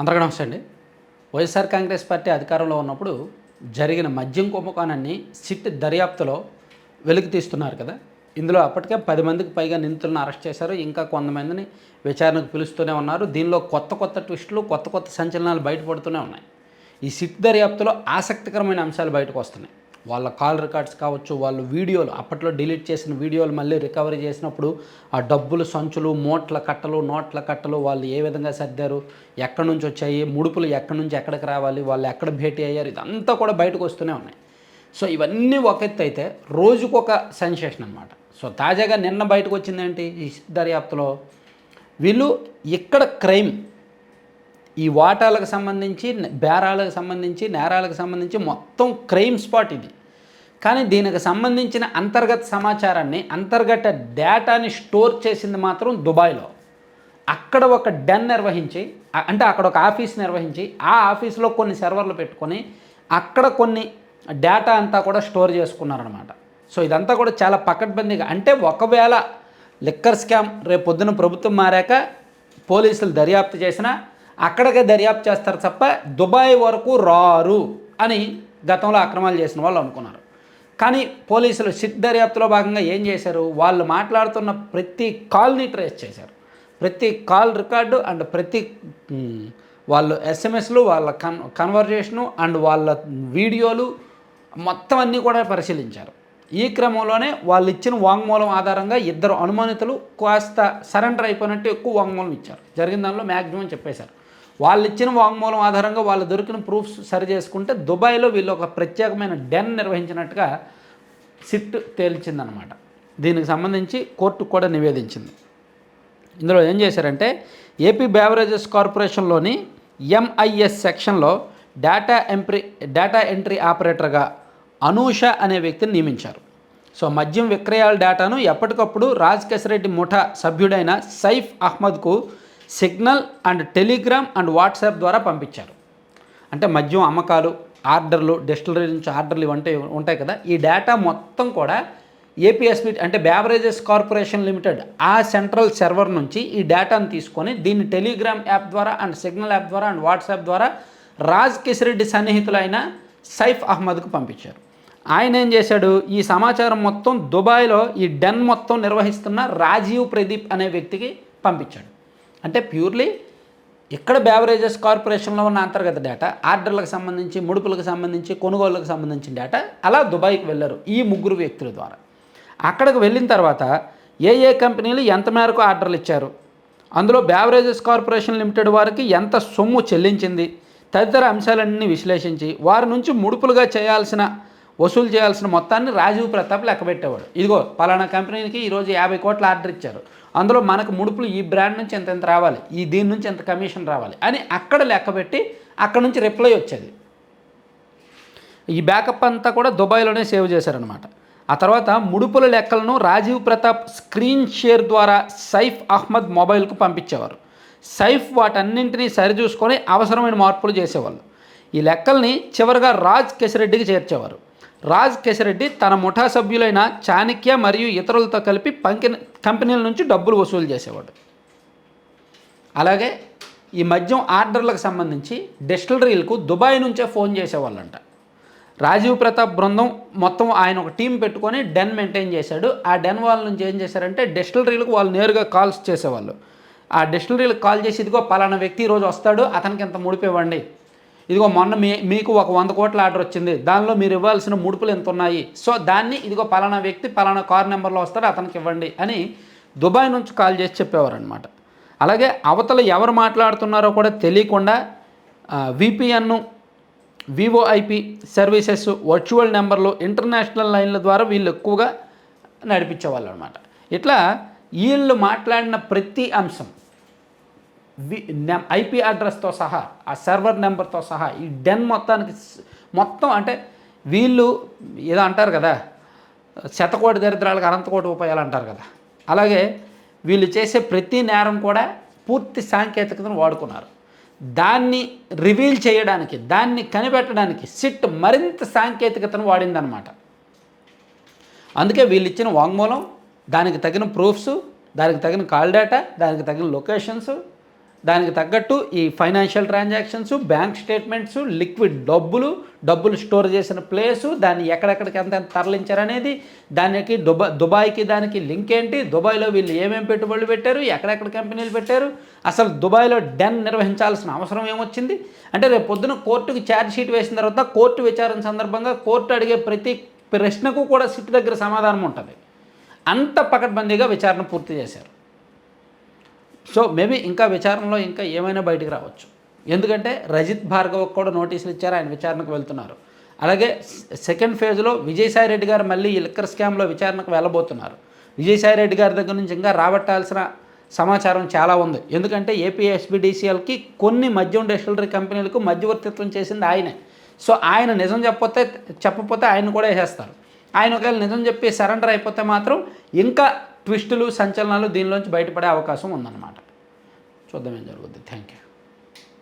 అందరికీ నమస్తే అండి. వైఎస్ఆర్ కాంగ్రెస్ పార్టీ అధికారంలో ఉన్నప్పుడు జరిగిన మద్యం కుంభకోణాన్ని సిట్ దర్యాప్తులో వెలికి తీస్తున్నారు కదా. ఇందులో అప్పటికే పది మందికి పైగా నిందితులను అరెస్ట్ చేశారు. ఇంకా కొంతమందిని విచారణకు పిలుస్తూనే ఉన్నారు. దీనిలో కొత్త కొత్త ట్విస్టులు కొత్త కొత్త సంచలనాలు బయటపడుతూనే ఉన్నాయి. ఈ సిట్ దర్యాప్తులో ఆసక్తికరమైన అంశాలు బయటకు వస్తున్నాయి. వాళ్ళ కాల్ రికార్డ్స్ కావచ్చు వాళ్ళు వీడియోలు అప్పట్లో డిలీట్ చేసిన వీడియోలు మళ్ళీ రికవరీ చేసినప్పుడు ఆ డబ్బులు సంచులు మోట్ల కట్టలు నోట్ల కట్టలు వాళ్ళు ఏ విధంగా సర్దారు ఎక్కడి నుంచి వచ్చాయి ముడుపులు ఎక్కడి నుంచి ఎక్కడికి రావాలి వాళ్ళు ఎక్కడ భేటీ అయ్యారు ఇదంతా కూడా బయటకు వస్తూనే ఉన్నాయి. సో ఇవన్నీ ఒక ఎత్తు అయితే రోజుకొక సెన్సేషన్ అనమాట సో తాజాగా నిన్న బయటకు వచ్చిందేంటి ఈ దర్యాప్తులో? వీళ్ళు ఇక్కడ క్రైమ్ ఈ వాటాలకు సంబంధించి బేరాలకు సంబంధించి నేరాలకు సంబంధించి మొత్తం క్రైమ్ స్పాట్ ఇది. కానీ దీనికి సంబంధించిన అంతర్గత సమాచారాన్ని అంతర్గత డేటాని స్టోర్ చేసింది మాత్రం దుబాయ్లో. అక్కడ ఒక డెన్ నిర్వహించి అంటే అక్కడ ఒక ఆఫీస్ నిర్వహించి ఆ ఆఫీస్లో కొన్ని సర్వర్లు పెట్టుకొని అక్కడ కొన్ని డేటా అంతా కూడా స్టోర్ చేసుకున్నారనమాట సో ఇదంతా కూడా చాలా పకడ్బందీగా అంటే ఒకవేళ లిక్కర్ స్కామ్ రేపు పొద్దున ప్రభుత్వం మారాక పోలీసులు దర్యాప్తు చేసినా అక్కడికే దర్యాప్తు చేస్తారు తప్ప దుబాయ్ వరకు రారు అని గతంలో అక్రమాలు చేసిన వాళ్ళు అనుకున్నారు. కానీ పోలీసులు సిట్ దర్యాప్తులో భాగంగా ఏం చేశారు? వాళ్ళు మాట్లాడుతున్న ప్రతి కాల్ని ట్రేస్ చేశారు. ప్రతి కాల్ రికార్డు అండ్ ప్రతి వాళ్ళు ఎస్ఎంఎస్లు వాళ్ళ కన్ కన్వర్జేషను అండ్ వాళ్ళ వీడియోలు మొత్తం అన్నీ కూడా పరిశీలించారు. ఈ క్రమంలోనే వాళ్ళు ఇచ్చిన వాంగ్మూలం ఆధారంగా ఇద్దరు అనుమానితులు కాస్త సరెండర్ అయిపోయినట్టు ఎక్కువ వాంగ్మూలం ఇచ్చారు. జరిగిన దానిలో మ్యాక్సిమం చెప్పేశారు. వాళ్ళు ఇచ్చిన వాంగ్మూలం ఆధారంగా వాళ్ళు దొరికిన ప్రూఫ్స్ సరి చేసుకుంటే దుబాయ్లో వీళ్ళు ఒక ప్రత్యేకమైన డెన్ నిర్వహించినట్టుగా సిట్ తేల్చిందనమాట. దీనికి సంబంధించి కోర్టు కూడా నివేదించింది. ఇందులో ఏం చేశారంటే ఏపీ బేవరేజెస్ కార్పొరేషన్లోని ఎంఐఎస్ సెక్షన్లో డేటా ఎంట్రీ డేటా ఎంట్రీ ఆపరేటర్గా అనూష అనే వ్యక్తిని నియమించారు. సో మద్యం విక్రయాల డేటాను ఎప్పటికప్పుడు రాజ్ రెడ్డి ముఠా సభ్యుడైన Saif అహ్మద్కు Signal and Telegram and WhatsApp ద్వారా పంపించారు. అంటే మద్యం అమ్మకాలు ఆర్డర్లు డిస్టిలరీ నుంచి ఆర్డర్లు ఇవంటే ఉంటాయి కదా. ఈ డేటా మొత్తం కూడా ఏపీఎస్బి అంటే బ్యావరేజెస్ కార్పొరేషన్ లిమిటెడ్ ఆ సెంట్రల్ సర్వర్ నుంచి ఈ డేటాను తీసుకొని దీన్ని టెలిగ్రామ్ యాప్ ద్వారా అండ్ సిగ్నల్ యాప్ ద్వారా అండ్ వాట్సాప్ ద్వారా రాజ్ కిషరెడ్డి సన్నిహితులైన సైఫ్ అహ్మద్కు పంపించారు. ఆయన ఏం చేశాడు? ఈ సమాచారం మొత్తం దుబాయ్లో ఈ డెన్ మొత్తం నిర్వహిస్తున్న రాజీవ్ ప్రదీప్ అనే వ్యక్తికి పంపించాడు. అంటే ప్యూర్లీ ఇక్కడ బ్యావరేజెస్ కార్పొరేషన్లో ఉన్న అంతర్గత డేటా ఆర్డర్లకు సంబంధించి ముడుపులకు సంబంధించి కొనుగోళ్ళకు సంబంధించిన డేటా అలా దుబాయ్కి వెళ్ళారు ఈ ముగ్గురు వ్యక్తుల ద్వారా. అక్కడికి వెళ్ళిన తర్వాత ఏ ఏ కంపెనీలు ఎంత మేరకు ఆర్డర్లు ఇచ్చారు? అందులో బ్యావరేజెస్ కార్పొరేషన్ లిమిటెడ్ వారికి ఎంత సొమ్ము చెల్లించింది? తదితర అంశాలన్నీ విశ్లేషించి వారి నుంచి ముడుపులుగా చేయాల్సిన వసూలు చేయాల్సిన మొత్తాన్ని రాజీవ్ ప్రతాప్ లెక్కబెట్టేవాడు. ఇదిగో పలానా కంపెనీకి ఈరోజు యాభై కోట్ల ఆర్డర్ ఇచ్చారు. అందులో మనకు ముడుపులు ఈ బ్రాండ్ నుంచి ఎంత ఎంత రావాలి ఈ దీని నుంచి ఎంత కమిషన్ రావాలి అని అక్కడ లెక్కబెట్టి అక్కడ నుంచి రిప్లై వచ్చేది. ఈ బ్యాకప్ అంతా కూడా దుబాయ్లోనే సేవ్ చేశారనమాట ఆ తర్వాత ముడుపుల లెక్కలను రాజీవ్ ప్రతాప్ స్క్రీన్ షేర్ ద్వారా సైఫ్ అహ్మద్ మొబైల్కు పంపించేవారు. సైఫ్ వాటన్నింటినీ సరిచూసుకొని అవసరమైన మార్పులు చేసేవాళ్ళు. ఈ లెక్కల్ని చివరిగా రాజ్ కెసిరెడ్డికి చేర్చేవారు. రాజ్ కెసిరెడ్డి తన ముఠా సభ్యులైన చాణక్య మరియు ఇతరులతో కలిపి పంకి కంపెనీల నుంచి డబ్బులు వసూలు చేసేవాడు. అలాగే ఈ మద్యం ఆర్డర్లకు సంబంధించి డిస్టిలరీలకు దుబాయ్ నుంచే ఫోన్ చేసేవాళ్ళంట. రాజీవ్ ప్రతాప్ బృందం మొత్తం ఆయన ఒక టీం పెట్టుకొని డెన్ మెయింటైన్ చేశాడు. ఆ డెన్ వాళ్ళ నుంచి ఏం చేశారంటే డిస్టిలరీలకు వాళ్ళు నేరుగా కాల్స్ చేసేవాళ్ళు. ఆ డిస్టిలరీలకు కాల్ చేసి ఇదిగో పలానా వ్యక్తి ఈరోజు వస్తాడు అతనికి ఇంత ముడిపివ్వండి ఇదిగో మొన్న మీ మీకు ఒక వంద కోట్ల ఆర్డర్ వచ్చింది. దానిలో మీరు ఇవ్వాల్సిన ముడుపులు ఎంత ఉన్నాయి సో దాన్ని ఇదిగో పలానా వ్యక్తి పలానా కార్ నెంబర్లో వస్తారు అతనికి ఇవ్వండి అని దుబాయ్ నుంచి కాల్ చేసి చెప్పేవారు అనమాట అలాగే అవతల ఎవరు మాట్లాడుతున్నారో కూడా తెలియకుండా విపిఎన్ను వివోఐపి సర్వీసెస్ వర్చువల్ నెంబర్లు ఇంటర్నేషనల్ లైన్ల ద్వారా వీళ్ళు ఎక్కువగా నడిపించేవాళ్ళు అనమాట ఇట్లా వీళ్ళు మాట్లాడిన ప్రతి అంశం వి ఐపీ అడ్రస్తో సహా ఆ సర్వర్ నెంబర్తో సహా ఈ డెన్ మొత్తానికి మొత్తం అంటే వీళ్ళు ఏదో అంటారు కదా శతకోటి దరిద్రాలకు అనంతకోటి ఉపాయాలు అంటారు కదా. అలాగే వీళ్ళు చేసే ప్రతి నేరం కూడా పూర్తి సాంకేతికతను వాడుకున్నారు. దాన్ని రివీల్ చేయడానికి దాన్ని కనిపెట్టడానికి సిట్ మరింత సాంకేతికతను వాడిందనమాట. అందుకే వీళ్ళు ఇచ్చిన వాంగ్మూలం దానికి తగిన ప్రూఫ్స్ దానికి తగిన కాల్ డేటా దానికి తగిన లొకేషన్స్ దానికి తగ్గట్టు ఈ financial transactions bank statements liquid డబ్బులు డబ్బులు స్టోర్ చేసిన ప్లేసు దాన్ని ఎక్కడెక్కడికి ఎంత తరలించారనేది దానికి దుబా దుబాయ్కి దానికి లింక్ ఏంటి దుబాయ్లో వీళ్ళు ఏమేమి పెట్టుబడులు పెట్టారు ఎక్కడెక్కడ కంపెనీలు పెట్టారు అసలు దుబాయ్లో డెన్ నిర్వహించాల్సిన అవసరం ఏమొచ్చింది? అంటే రేపు పొద్దున కోర్టుకి ఛార్జ్ షీట్ వేసిన తర్వాత కోర్టు విచారణ సందర్భంగా కోర్టు అడిగే ప్రతి ప్రశ్నకు కూడా సిట్ దగ్గర సమాధానం ఉంటుంది. అంత పకడ్బందీగా విచారణ పూర్తి చేశారు. సో మేబీ ఇంకా విచారణలో ఇంకా ఏమైనా బయటకు రావచ్చు. ఎందుకంటే రజిత్ భార్గవ్ కూడా నోటీసులు ఇచ్చారు ఆయన విచారణకు వెళ్తున్నారు. అలాగే సెకండ్ ఫేజ్లో విజయసాయి రెడ్డి గారు మళ్ళీ ఈ లిక్కర్ స్కామ్లో విచారణకు వెళ్ళబోతున్నారు. విజయసాయి రెడ్డి గారి దగ్గర నుంచి ఇంకా రాబట్టాల్సిన సమాచారం చాలా ఉంది. ఎందుకంటే ఏపీ ఎస్బిడిసిఎల్కి కొన్ని మద్యం డిస్టిలరీ కంపెనీలకు మధ్యవర్తిత్వం చేసింది ఆయనే. సో ఆయన నిజం చెప్పపోతే చెప్పకపోతే ఆయన కూడా వేసేస్తారు. ఆయన ఒకవేళ నిజం చెప్పి సరెండర్ అయిపోతే మాత్రం ఇంకా ట్విస్టులు సంచలనాలు దీనిలోంచి బయటపడే అవకాశం ఉందన్నమాట. చూద్దాం ఏం జరుగుద్ది. Thank you